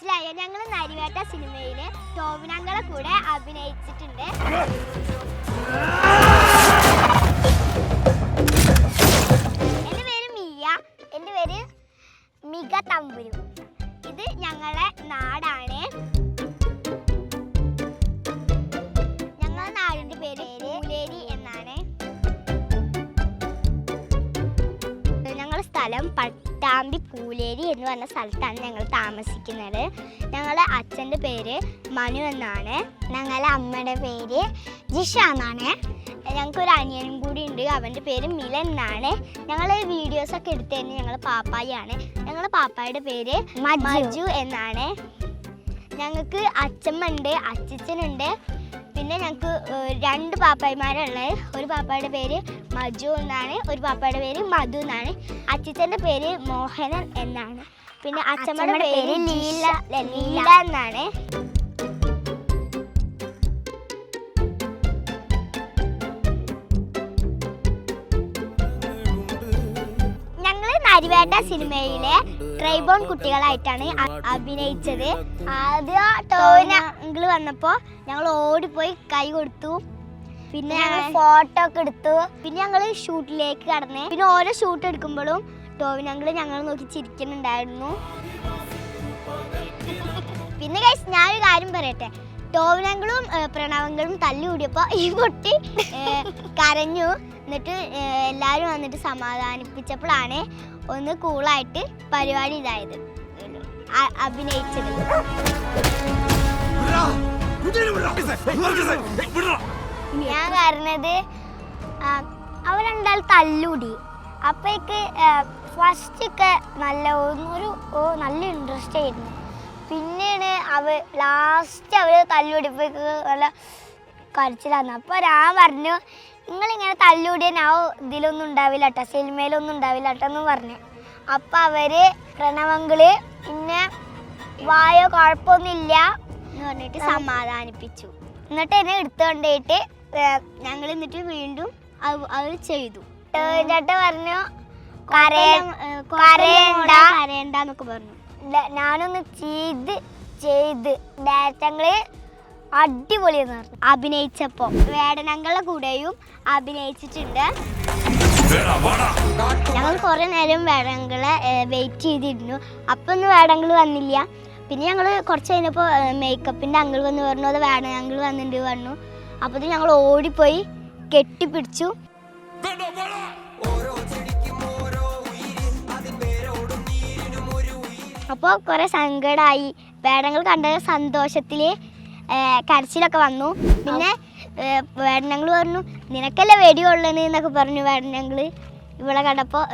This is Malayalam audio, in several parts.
മനസ്സിലായോ ഞങ്ങൾ നരിവേട്ട സിനിമയിൽ ടോവിനങ്ങളെ കൂടെ അഭിനയിച്ചിട്ടുണ്ട്. എന്റെ പേര് മിയ. എന്റെ പേര് മിക തമ്പുരു. ഇത് ഞങ്ങളെ നാടാണ്. പട്ടാമ്പി പൂലേരി എന്ന് പറഞ്ഞ സ്ഥലത്താണ് ഞങ്ങൾ താമസിക്കുന്നത്. ഞങ്ങളുടെ അച്ഛന്റെ പേര് മനു എന്നാണ്. ഞങ്ങളുടെ അമ്മയുടെ പേര് ജിഷ എന്നാണ്. ഞങ്ങൾക്കൊരു അനിയനും കൂടി ഉണ്ട്. അവന്റെ പേര് മിലൻ എന്നാണ്. ഞങ്ങൾ വീഡിയോസൊക്കെ എടുത്തു തന്നെ ഞങ്ങൾ പാപ്പായാണ് ഞങ്ങളുടെ പാപ്പായുടെ പേര് മജു എന്നാണ്. ഞങ്ങൾക്ക് അച്ഛമ്മ ഉണ്ട് അച്ഛച്ചനുണ്ട് പിന്നെ ഞങ്ങൾക്ക് രണ്ട് പാപ്പായിമാരുള്ളത് ഒരു പാപ്പയുടെ പേര് മജു എന്നാണ് ഒരു പാപ്പയുടെ പേര് മധു എന്നാണ്. അച്ഛന്റെ പേര് മോഹനൻ എന്നാണ്. പിന്നെ അച്ഛമ്മയുടെ പേര് ലീല ലീല എന്നാണ്. ഞങ്ങൾ നരിവേട്ട സിനിമയിലെ ട്രൈബോൺ കുട്ടികളായിട്ടാണ് അഭിനയിച്ചത്. ആദ്യ ആദ്യം ടോവിനങ്കിൾ വന്നപ്പോൾ ഞങ്ങൾ ഓടിപ്പോയി കൈ കൊടുത്തു. പിന്നെ ഞങ്ങൾ ഫോട്ടോ ഒക്കെ എടുത്തു. പിന്നെ ഞങ്ങൾ ഷൂട്ടിലേക്ക് കടന്നേ. പിന്നെ ഓരോ ഷൂട്ട് എടുക്കുമ്പോഴും ടോവിൻ അങ്കിൾ ഞങ്ങൾ നോക്കി ചിരിക്കുന്നുണ്ടായിരുന്നു. പിന്നെ guys, ഞാനൊരു കാര്യം പറയട്ടെ. ടോവിനങ്കളും പ്രണവങ്ങളും തല്ലുകൂടിയപ്പോൾ ഈ പൊട്ടി കരഞ്ഞു. എന്നിട്ട് എല്ലാവരും വന്നിട്ട് സമാധാനിപ്പിച്ചപ്പോഴാണ് ഒന്ന് കൂളായിട്ട് പരിപാടി ഇതായത്. അഭിനയിച്ചത്. ഞാൻ പറഞ്ഞത് ആ, തല്ലുടി. അപ്പോഴേക്ക് ഫസ്റ്റ് ഒക്കെ നല്ല ഒരു നല്ല ഇൻട്രസ്റ്റ് ആയിരുന്നു. പിന്നെയാണ് അവ ലാസ്റ്റ് അവർ തല്ലൂടിയപ്പോഴേക്ക് നല്ല കരച്ചിലാന്ന്. അപ്പോൾ ഞാൻ പറഞ്ഞു നിങ്ങളിങ്ങനെ തല്ലൂടിയ ഞാൻ ഇതിലൊന്നും ഉണ്ടാവില്ല കേട്ടോ സിനിമയിലൊന്നും ഉണ്ടാവില്ല കേട്ടോ എന്ന് പറഞ്ഞു. അപ്പൊ അവർ പ്രണവങ്ങൾ പിന്നെ വായോ കുഴപ്പമൊന്നുമില്ല എന്ന് പറഞ്ഞിട്ട് സമാധാനിപ്പിച്ചു. എന്നിട്ട് എന്നെ എടുത്തുകൊണ്ടേയിട്ട് ഞങ്ങൾ എന്നിട്ട് വീണ്ടും അത് ചെയ്തു. ചേട്ട പറഞ്ഞു കരയണ്ട കരയണ്ടെന്നൊക്കെ പറഞ്ഞു. ഞാനൊന്ന് ചെയ്ത് ചെയ്ത്. ഡയറക്ടങ്ങൾ അടിപൊളിയെന്ന് പറഞ്ഞു. അഭിനയിച്ചപ്പോ വേടനങ്ങളുടെ കൂടെയും അഭിനയിച്ചിട്ടുണ്ട്. ഞങ്ങൾ കുറെ നേരം വേടങ്ങളെ വെയിറ്റ് ചെയ്തിരുന്നു. അപ്പൊ ഒന്നും വേടങ്ങൾ വന്നില്ല. പിന്നെ ഞങ്ങൾ കുറച്ച് കഴിഞ്ഞപ്പോൾ മേക്കപ്പിന്റെ അങ്കിൾ വന്ന് പറഞ്ഞു അത് വേണം അങ്കിൾ വന്നിട്ട് പറഞ്ഞു. അപ്പോൾ ഞങ്ങൾ ഓടിപ്പോയി കെട്ടിപ്പിടിച്ചു. അപ്പോൾ കുറേ സങ്കടമായി വേടങ്ങൾ കണ്ട സന്തോഷത്തിൽ കരച്ചിലൊക്കെ വന്നു. പിന്നെ വേടനങ്ങൾ പറഞ്ഞു നിനക്കല്ലേ വെടി കൊള്ളണ് എന്നൊക്കെ പറഞ്ഞു വേടനങ്ങൾ ഇവിടെ കണ്ടപ്പോൾ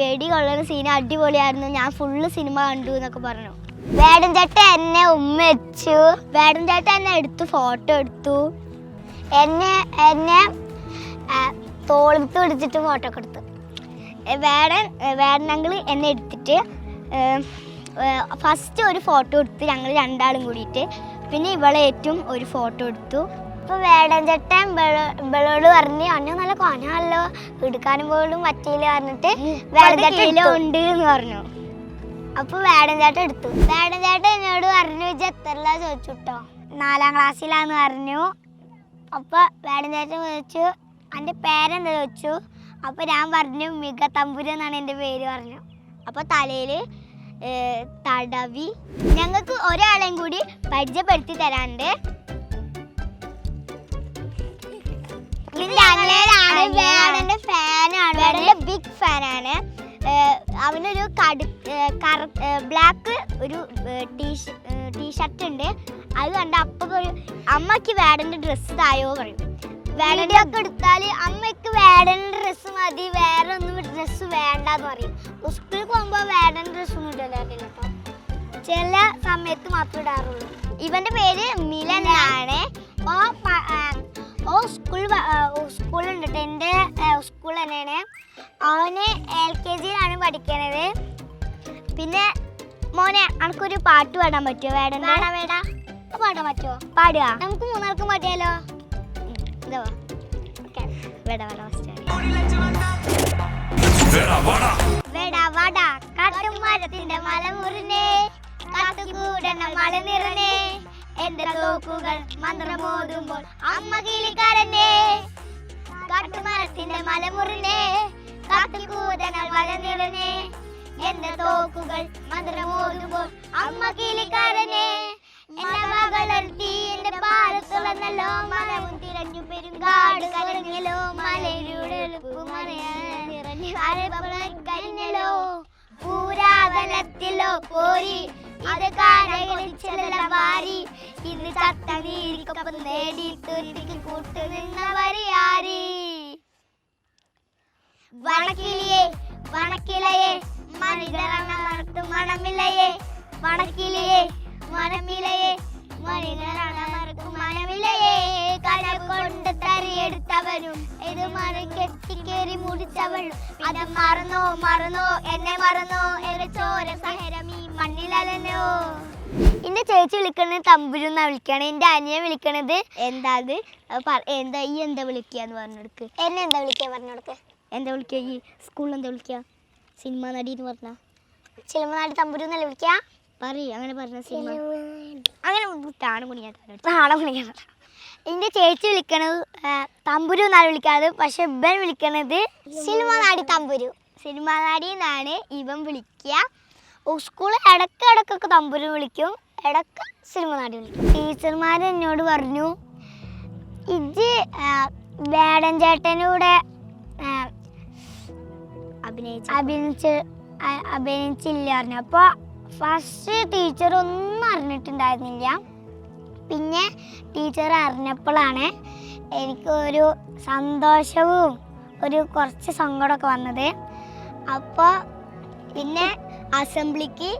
വെടി കൊള്ളണ സീൻ അടിപൊളിയായിരുന്നു. ഞാൻ ഫുള്ള് സിനിമ കണ്ടു എന്നൊക്കെ പറഞ്ഞു. വേടൻ ചേട്ടൻ എന്നെ ഉമ്മ വെച്ചു. വേടൻ ചേട്ടൻ എന്നെ എടുത്തു ഫോട്ടോ എടുത്തു. എന്നെ എന്നെ തോളത്ത് പിടിച്ചിട്ട് ഫോട്ടോ ഒക്കെ എടുത്തു. വേടൻ വേടനങ്ങൾ എന്നെ എടുത്തിട്ട് ഫസ്റ്റ് ഒരു ഫോട്ടോ എടുത്ത് ഞങ്ങൾ രണ്ടാളും കൂടിയിട്ട് പിന്നെ ഇവളെ ഏറ്റവും ഒരു ഫോട്ടോ എടുത്തു. അപ്പോൾ വേടൻ ചേട്ടൻ ഇവളോട് പറഞ്ഞ് അന്നെ നല്ല കൊനല്ലോ എടുക്കാനും പോലും പറ്റിയില്ല പറഞ്ഞിട്ട് വേടൻ ചേട്ടൻ ഉണ്ട് എന്ന് പറഞ്ഞു. അപ്പൊ വേടൻ ചേട്ടൻ എടുത്തു. വേടൻ ചേട്ടൻ എന്നോട് പറഞ്ഞു വെച്ച എത്രല്ല ചോദിച്ചു കേട്ടോ നാലാം ക്ലാസ്സിലാന്ന് പറഞ്ഞു അപ്പൊ വേടൻ ചേട്ടൻ ചോദിച്ചു എന്റെ പേരെന്താ? ചോദിച്ചു. അപ്പൊ ഞാൻ പറഞ്ഞു മിക തമ്പുരു എന്നാണ് എന്റെ പേര് പറഞ്ഞു. അപ്പൊ തലയിൽ തടവി. ഞങ്ങൾക്ക് ഒരാളെയും കൂടി പരിചയപ്പെടുത്തി തരാണ്ട്. ഫാനാണ് ബിഗ് ഫാനാണ് അവനൊരു കടു ബ്ലാക്ക് ഒരു ടീഷർട്ട് ഉണ്ട്. അത് കണ്ട അപ്പൊ ഒരു അമ്മയ്ക്ക് വേടന്റെ ഡ്രസ്സ് തായോ പറയും. വേടന്റെ ഒക്കെ എടുത്താൽ അമ്മയ്ക്ക് വേടന്റെ ഡ്രസ്സ് മതി വേറെ ഒന്നും ഡ്രസ്സ് വേണ്ടെന്ന് പറയും. സ്കൂളിൽ പോകുമ്പോൾ വേടന്റെ ഡ്രസ്സ് ഒന്നും ഇടലില്ല കേട്ടോ. ചില സമയത്ത് മാത്രമേ ഇടാറുള്ളൂ. ഇവന്റെ പേര് മിലൻ. ആണ്. പഠിക്കണത്. പിന്നെ മോനെ അനക്കൊരു പാട്ട് പാടാൻ പറ്റുമോ വേണം വേടാ വേടാ. പാടാൻ പറ്റുമോ പാടുക. നമുക്ക് മൂന്നാൾക്കും പാടിയാലോ? ഇതോ ഓക്കെ. വേടാ വേടാ ഫസ്റ്റ് വേടാ വട. കാട്ടുമരത്തിന്റെ മലമുറിനെ മല എന്റെ തോക്കുകൾ മന്ത്രമോതുമ്പോൾ അമ്മ കിളിക്കാരനെ. കാട്ടുമരത്തിന്റെ മലമുറിനെ കാത്തുകൂടണം മലനിറനെ എന്റെ തോക്കുകൾ മന്ത്രമോതുമ്പോൾ അമ്മ കിളിക്കാരനെ. എന്റെ മകളർത്തി എന്റെ പാലത്തുളന്നല്ലോ മലവും തിരഞ്ഞു പെരുങ്കാട് കലഞ്ഞല്ലോ നിറഞ്ഞു കഴിഞ്ഞല്ലോ പൂരാതലത്തിലോ പോരി. ഇത് കാരകളിച്ചല്ല വാരി. ഇന്ന് ചത്ത നേടി തീർത്തിക്ക് കൂട്ടു നിന്നവര് ആരി? വണക്കിളയെ മണികളെണ്ണ മറത്തു മണമില്ലയേ. വണക്കിളിയെ മണമില്ലയേ മണികളെണ്ണ മറക്കും മണമില്ലയേ. കല കൊണ്ട് തരിയെടുത്തവനും ഇത് മറി കയറി മുടിച്ചവളും. അത് മറന്നോ മറന്നോ എന്നെ മറന്നോ എന്റെ ചോര സഹരം ഈ മണ്ണിലല്ലോ എന്റെ ചേച്ചി വിളിക്കണത് തമ്പുരുന്നാ വിളിക്കണേ. എന്റെ അനിയെ വിളിക്കണത്. എന്താ അത്? അത് എന്താ ഈ എന്താ വിളിക്കാന്ന് പറഞ്ഞെടുക്ക്. എന്നെ എന്താ വിളിക്കുക പറഞ്ഞെടുക്ക്? എന്താ വിളിക്കുക ഈ സ്കൂളിൽ എന്താ വിളിക്കുക സിനിമ നടി എന്ന് പറഞ്ഞ. സിനിമ നടി തമ്പുരു എന്നല്ലേ വിളിക്കുക പറയ അങ്ങനെ പറഞ്ഞ സിനിമ. അങ്ങനെ താണം കുണിയാ താണം എന്റെ ചേച്ചി വിളിക്കണത് തമ്പുരു എന്നാണ് വിളിക്കാറ്. പക്ഷെ ഇവൻ വിളിക്കണത് സിനിമ നാടി തമ്പുരു. സിനിമ നാടി എന്നാണ് ഇവൻ വിളിക്കുക. സ്കൂളിൽ ഇടയ്ക്ക് ഇടയ്ക്കൊക്കെ തമ്പുരു വിളിക്കും. ഇടയ്ക്ക് സിനിമ നാടി വിളിക്കും. ടീച്ചർമാർ എന്നോട് പറഞ്ഞു ഇത് വേടൻ ചേട്ടനൂടെ അഭിനയിച്ച് അഭിനയിച്ച് അഭിനയിച്ചില്ല പറഞ്ഞു അപ്പോൾ ഫസ്റ്റ് ടീച്ചർ ഒന്നും അറിഞ്ഞിട്ടുണ്ടായിരുന്നില്ല. പിന്നെ ടീച്ചർ അറിഞ്ഞപ്പോഴാണ് എനിക്ക് ഒരു സന്തോഷവും ഒരു കുറച്ച് സങ്കടമൊക്കെ വന്നത്. അപ്പോൾ പിന്നെ അസംബ്ലിക്ക്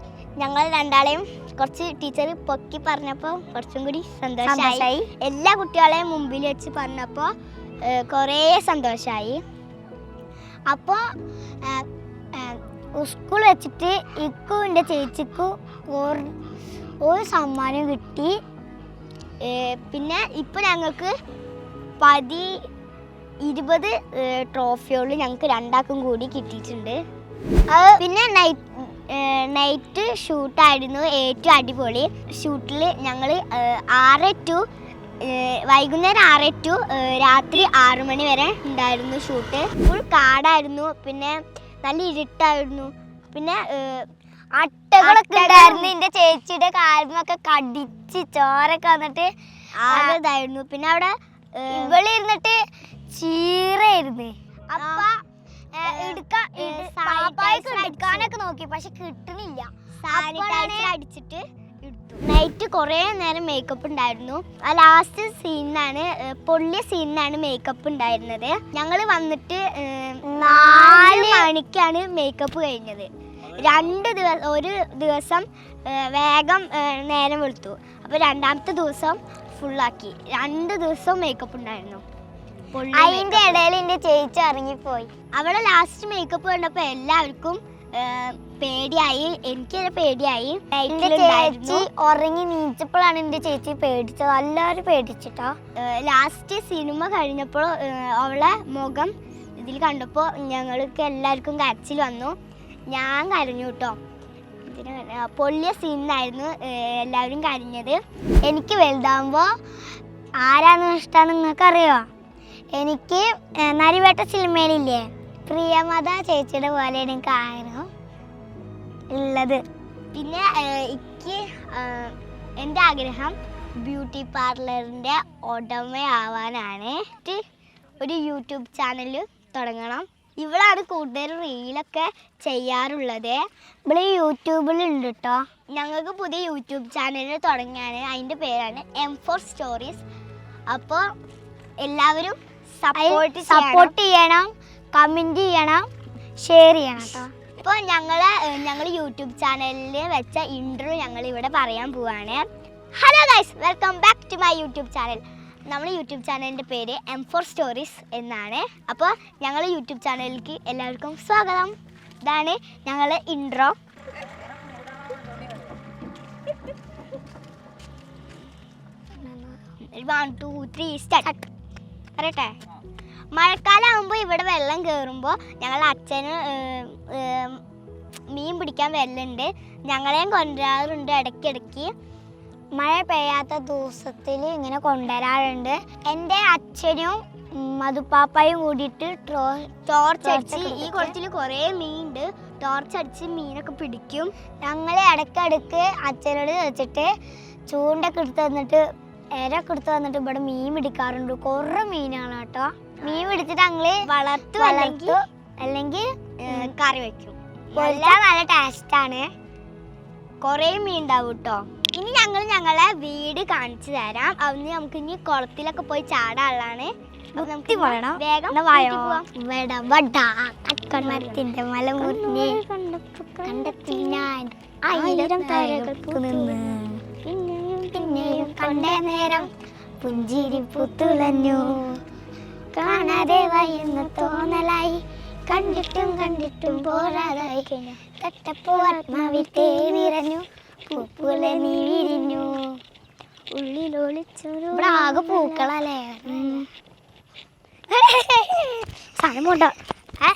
ഞങ്ങൾ രണ്ടാളെയും കുറച്ച് ടീച്ചർ പൊക്കി പറഞ്ഞപ്പോൾ കുറച്ചും കൂടി സന്തോഷമായി എല്ലാ കുട്ടികളെയും മുമ്പിൽ വെച്ച് പറഞ്ഞപ്പോൾ കുറേ സന്തോഷമായി അപ്പോൾ സ്കൂൾ വെച്ചിട്ട് ഇക്കും എന്റെ ചേച്ചിക്കും ഒരു സമ്മാനം കിട്ടി. പിന്നെ ഇപ്പോൾ ഞങ്ങൾക്ക് പതി ഇരുപത് ട്രോഫിയോൾ ഞങ്ങൾക്ക് രണ്ടാക്കും കൂടി കിട്ടിയിട്ടുണ്ട്. പിന്നെ നൈറ്റ് നൈറ്റ് ഷൂട്ടായിരുന്നു. ഏറ്റവും അടിപൊളി. ഷൂട്ടിൽ ഞങ്ങൾ ആറ് ടു വൈകുന്നേരം ആറ് ടു രാത്രി ആറു മണി വരെ ഉണ്ടായിരുന്നു ഷൂട്ട്. ഫുൾ കാടായിരുന്നു പിന്നെ നല്ല ഇരുട്ടായിരുന്നു. പിന്നെ അട്ടകളൊക്കെ ഉണ്ടായിരുന്നു. എന്റെ ചേച്ചിയുടെ കാൽമൊക്കെ കടിച്ച് ചോരൊക്കെ വന്നിട്ട് ആയിരുന്നു പിന്നെ അവിടെ ഇവളിരുന്നിട്ട് ചീറയിരുന്നു. അപ്പൊ എടുക്കാനൊക്കെ നോക്കി പക്ഷെ കിട്ടണില്ല. അടിച്ചിട്ട് നൈറ്റ് കുറേ നേരം മേക്കപ്പ് ഉണ്ടായിരുന്നു. ആ ലാസ്റ്റ് സീനിനാണ് പൊള്ളിയ സീനിനാണ് മേക്കപ്പ് ഉണ്ടായിരുന്നത്. ഞങ്ങൾ വന്നിട്ട് നാല് മണിക്കാണ് മേക്കപ്പ് കഴിഞ്ഞത്. രണ്ട് ദിവസം ഒരു ദിവസം വേഗം നേരം വെളുത്തു. അപ്പോൾ രണ്ടാമത്തെ ദിവസം ഫുള്ളാക്കി രണ്ട് ദിവസം മേക്കപ്പ് ഉണ്ടായിരുന്നു. അതിന്റെ ഇടയിൽ എന്റെ ചേച്ചി ഇറങ്ങിപ്പോയി അവളെ ലാസ്റ്റ് മേക്കപ്പ് കണ്ടപ്പോൾ എല്ലാവർക്കും പേടിയായി. എനിക്ക് പേടിയായി. ചേച്ചി ഉറങ്ങി നീച്ചപ്പോഴാണ് എന്റെ ചേച്ചി പേടിച്ചത്. എല്ലാവരും പേടിച്ചിട്ടോ. ലാസ്റ്റ് സിനിമ കഴിഞ്ഞപ്പോൾ അവളെ മുഖം ഇതിൽ കണ്ടപ്പോൾ ഞങ്ങൾക്ക് എല്ലാവർക്കും കരച്ചിൽ വന്നു. ഞാൻ കരഞ്ഞു കേട്ടോ. പൊള്ളിയ സീനായിരുന്നു എല്ലാവരും കരഞ്ഞത്. എനിക്ക് വലുതാകുമ്പോൾ ആരാന്ന് ഇഷ്ടമാണ് നിങ്ങൾക്ക് അറിയോ എനിക്ക് നരിവേട്ട സിനിമയിലില്ലേ? പ്രിയമത ചേച്ചിയുടെ പോലെ എനിക്ക് ആഗ്രഹം. ഉള്ളത്. പിന്നെ എനിക്ക് എന്റെ ആഗ്രഹം ബ്യൂട്ടി പാർലറിന്റെ ഉടമയാവാനാണ്. ഒരു യൂട്യൂബ് ചാനൽ തുടങ്ങണം. ഇവളാണ് കൂടുതൽ റീലൊക്കെ ചെയ്യാറുള്ളത്. ഇവിടെ യൂട്യൂബിലുണ്ട് കേട്ടോ ഞങ്ങൾക്ക് പുതിയ യൂട്യൂബ് ചാനൽ തുടങ്ങിയാണ് അതിന്റെ പേരാണ് എം ഫോർ സ്റ്റോറീസ്. അപ്പോൾ എല്ലാവരും സപ്പോർട്ട് സപ്പോർട്ട് ചെയ്യണം. കമന്റ് ചെയ്യണം. ഷെയർ ചെയ്യണം കേട്ടോ ഇപ്പോൾ ഞങ്ങൾ ഞങ്ങൾ യൂട്യൂബ് ചാനലിൽ വെച്ച ഇന്റർവ്യൂ ഞങ്ങൾ ഇവിടെ പറയാൻ പോവാണ്. Hello guys welcome back to my YouTube channel നമ്മൾ യൂട്യൂബ് ചാനലിന്റെ പേര് എം ഫോർ സ്റ്റോറീസ് എന്നാണ്. അപ്പോൾ ഞങ്ങൾ യൂട്യൂബ് ചാനലിലേക്ക് എല്ലാവർക്കും സ്വാഗതം. ഇതാണ് ഞങ്ങൾ intro one two three start പറയട്ടെ? മഴക്കാലം ആകുമ്പോൾ ഇവിടെ വെള്ളം കയറുമ്പോൾ ഞങ്ങൾ അച്ഛന് മീൻ പിടിക്കാൻ വരലുണ്ട് ഞങ്ങളെയും കൊണ്ടുവരാറുണ്ട് ഇടയ്ക്കിടയ്ക്ക്. മഴ പെയ്യാത്ത ദിവസത്തിൽ ഇങ്ങനെ കൊണ്ടുവരാറുണ്ട്. എന്റെ അച്ഛനും മധുപ്പാപ്പയും കൂടിയിട്ട് ടോർച്ച് അടിച്ച് ഈ കുളത്തിൽ കുറേ മീനുണ്ട്. ടോർച്ച് അടിച്ച് മീനൊക്കെ പിടിക്കും. ഞങ്ങൾ ഇടയ്ക്കിടയ്ക്ക് അച്ഛനോട് വെച്ചിട്ട് ചൂണ്ടൊക്കെ എടുത്ത് തന്നിട്ട് ഇരൊക്കെ എടുത്ത് വന്നിട്ട് ഇവിടെ മീൻ പിടിക്കാറുണ്ട്. കുറേ മീനാണ് കേട്ടോ. മീൻ പിടിച്ചിട്ട് അങ്ങൾ വളർത്തു അല്ലെങ്കിൽ അല്ലെങ്കിൽ കറി വെക്കും. പൊരിച്ചാൽ നല്ല ടേസ്റ്റ് ആണ്. കുറേ മീൻ ഉണ്ടാവും കേട്ടോ ഇനി ഞങ്ങൾ ഞങ്ങളെ വീട് കാണിച്ചു തരാം. അന്ന് നമുക്ക് ഇനി കുളത്തിലൊക്കെ പോയി ചാടാനുള്ളതാണ് മല മുറിഞ്ഞ് ആയിരം താരകൾക്ക് നിന്ന് പിന്നെയും കണ്ട നേരം പുഞ്ചിരി പുത്തുലഞ്ഞു. കാണാതെ വയ്യുന്ന തോന്നലായി. കണ്ടിട്ടും കണ്ടിട്ടും പോരാതായി. തട്ടപ്പോ ആത്മാവിൽ തേനിറഞ്ഞു. നിറഞ്ഞു പൂപ്പുലെ നീ വിരിഞ്ഞു. ഉള്ളിലൊളിച്ചൊരു ഇവിടെ ആകെ പൂക്കളല്ലേ? സ്ഥലമുണ്ടോ ഏ?